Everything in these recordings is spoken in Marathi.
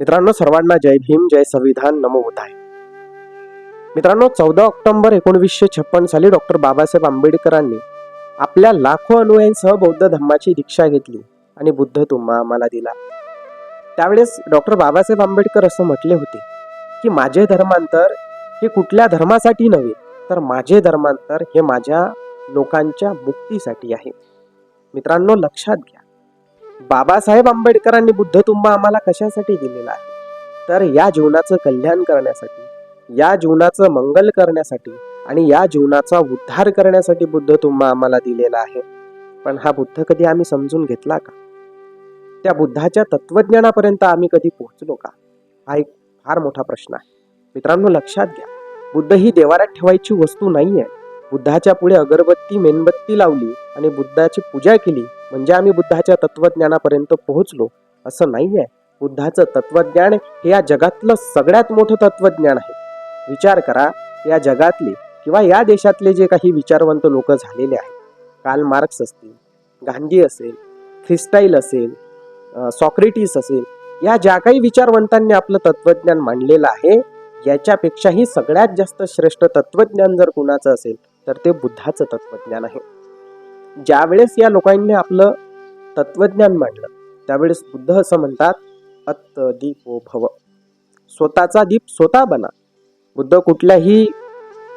मित्रांनो सर्वांना जय भीम जय संविधान नमो आहे मित्रांनो चौदा ऑक्टोबर एकोणवीसशे छप्पन साली डॉक्टर बाबासाहेब आंबेडकरांनी आपल्या लाखो अनुयायांसह बौद्ध धम्माची दीक्षा घेतली आणि बुद्ध तुम्हा आम्हाला दिला. त्यावेळेस डॉक्टर बाबासाहेब आंबेडकर असं म्हटले होते की माझे धर्मांतर हे कुठल्या धर्मासाठी नव्हे तर माझे धर्मांतर हे माझ्या लोकांच्या मुक्तीसाठी आहे. मित्रांनो लक्षात घ्या. बाबासाहेब आंबेडकरांनी बुद्ध तुंबा आम्हाला कशासाठी दिलेला आहे? तर या जीवनाचं कल्याण करण्यासाठी या जीवनाचं मंगल करण्यासाठी आणि या जीवनाचा उद्धार करण्यासाठी बुद्ध तुंबा आम्हाला दिलेला आहे. पण हा बुद्ध कधी आम्ही समजून घेतला का? त्या बुद्धाच्या तत्वज्ञानापर्यंत आम्ही कधी पोहोचलो का? हा एक फार मोठा प्रश्न आहे. मित्रांनो लक्षात घ्या. बुद्ध ही देवाऱ्यात ठेवायची वस्तू नाही आहे बुद्धाच्या पुढे अगरबत्ती मेणबत्ती लावली आणि बुद्धाची पूजा केली म्हणजे आम्ही बुद्धाच्या तत्वज्ञानापर्यंत पोहोचलो असं नाही आहे बुद्धाचं तत्वज्ञान हे या जगातलं सगळ्यात मोठं तत्वज्ञान आहे. विचार करा या जगातले किंवा या देशातले जे काही विचारवंत लोक झालेले आहेत. काल मार्क्स असतील गांधी असेल ख्रिस्टाईल असेल सॉक्रेटिस असेल या ज्या काही विचारवंतांनी आपलं तत्वज्ञान मांडलेलं आहे याच्यापेक्षाही सगळ्यात जास्त श्रेष्ठ तत्वज्ञान जर कुणाचं असेल तर ते बुद्धाचं तत्वज्ञान आहे. ज्यावेळेस या लोकांनी आपलं तत्वज्ञान मांडलं त्यावेळेस बुद्ध असं म्हणतात अत्त दीपो भव. स्वतःचा दीप स्वतः बना. बुद्ध कुठल्याही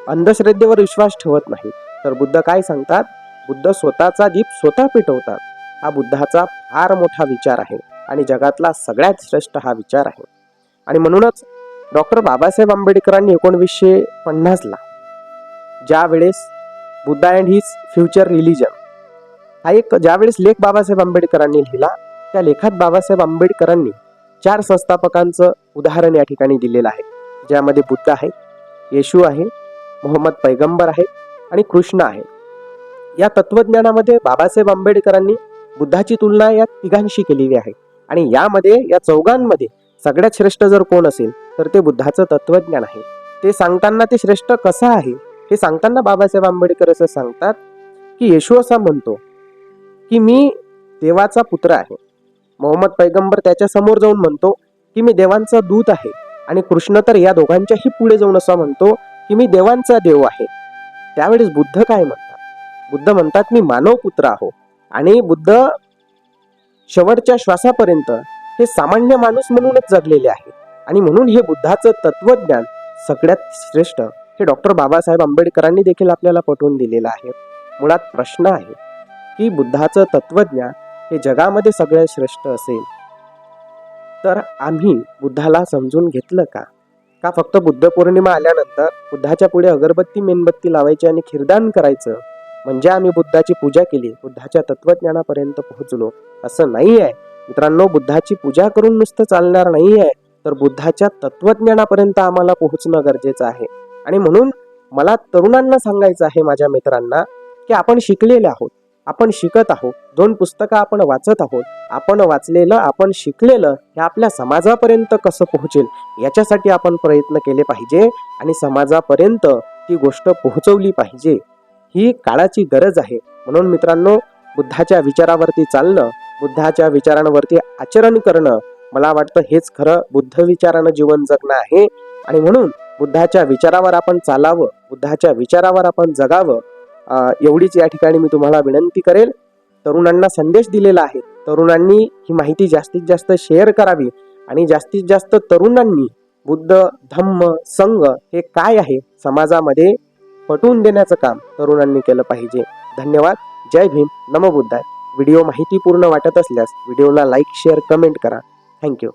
अंधश्रद्धेवर विश्वास ठेवत नाही. तर बुद्ध काय सांगतात? बुद्ध स्वतःचा दीप स्वतः पेटवतात हा बुद्धाचा फार मोठा विचार आहे आणि जगातला सगळ्यात श्रेष्ठ हा विचार आहे. आणि म्हणूनच डॉक्टर बाबासाहेब आंबेडकरांनी एकोणवीसशे पन्नासला ज्या वेळेस Buddha and his future religion हा एक ज्यावेळेस लेख बाबासाहेब आंबेडकरांनी लिहिला त्या लेखात बाबासाहेब आंबेडकरांनी चार संस्थापकांचं उदाहरण या ठिकाणी दिलेलं आहे. ज्यामध्ये बुद्ध आहे येशू आहे मोहम्मद पैगंबर आहे आणि कृष्ण आहे. या तत्वज्ञानामध्ये बाबासाहेब आंबेडकरांनी बुद्धाची तुलना या तिघांशी केलेली आहे. आणि यामध्ये या चौघांमध्ये सगळ्यात श्रेष्ठ जर कोण असेल तर ते बुद्धाचं तत्वज्ञान आहे. ते सांगताना ते श्रेष्ठ कसं आहे? हे सांगताना बाबासाहेब आंबेडकर असं सांगतात की येशू असा म्हणतो की मी देवाचा पुत्र आहे. मोहम्मद पैगंबर त्याच्यासमोर जाऊन म्हणतो की मी देवांचा दूत आहे आणि कृष्ण तर या दोघांच्याही पुढे जाऊन असा म्हणतो की मी देवांचा देव आहे. त्यावेळेस बुद्ध काय म्हणतात? बुद्ध म्हणतात मी मानव पुत्र आहो आणि बुद्ध शेवटच्या श्वासापर्यंत हे सामान्य माणूस म्हणूनच जगलेले आहे आणि म्हणून हे बुद्धाचं तत्वज्ञान सगळ्यात श्रेष्ठ हे डॉक्टर बाबासाहेब आंबेडकरांनी देखील आपल्याला पटवून दिलेलं आहे. मुळात प्रश्न आहे की बुद्धाचं तत्वज्ञान हे जगामध्ये सगळ्यात श्रेष्ठ असेल. तर आम्ही बुद्धाला समजून घेतलं का? का फक्त बुद्ध पौर्णिमा आल्यानंतर बुद्धाच्या पुढे अगरबत्ती मेणबत्ती लावायची आणि खिरदान करायचं? म्हणजे आम्ही बुद्धाची पूजा केली बुद्धाच्या तत्वज्ञानापर्यंत पोहोचलो. असं नाही आहे. मित्रांनो बुद्धाची पूजा करून नुसतं चालणार नाही आहे. तर बुद्धाच्या तत्वज्ञानापर्यंत आम्हाला पोहोचणं गरजेचं आहे. आणि म्हणून मला तरुणांना सांगायचं आहे माझ्या मित्रांना की आपण शिकलेले आहोत आपण शिकत आहोत दोन पुस्तकं आपण वाचत आहोत आपण वाचलेलं आपण शिकलेलं हे आपल्या समाजापर्यंत कसं पोहोचेल याच्यासाठी आपण प्रयत्न केले पाहिजे आणि समाजापर्यंत ती गोष्ट पोहोचवली पाहिजे. ही काळाची गरज आहे. म्हणून मित्रांनो बुद्धाच्या विचारावरती चालणं बुद्धाच्या विचारांवरती आचरण करणं मला वाटतं हेच खरं बुद्ध विचारानं जीवन जगणं आहे. आणि म्हणून बुद्धाच्या विचारावर आपण चालावं बुद्धाच्या विचारावर आपण जगावं एवढीच या ठिकाणी मी तुम्हाला विनंती करेल. तरुणांना संदेश दिलेला आहे. तरुणांनी ही माहिती जास्तीत जास्त शेअर करावी आणि जास्तीत जास्त तरुणांनी बुद्ध धम्म संघ हे काय आहे समाजामध्ये पटवून देण्याचं काम तरुणांनी केलं पाहिजे. धन्यवाद. जय भीम. नमो बुद्धाय. व्हिडिओ माहितीपूर्ण वाटत असल्यास व्हिडिओला लाईक शेअर कमेंट करा. Thank you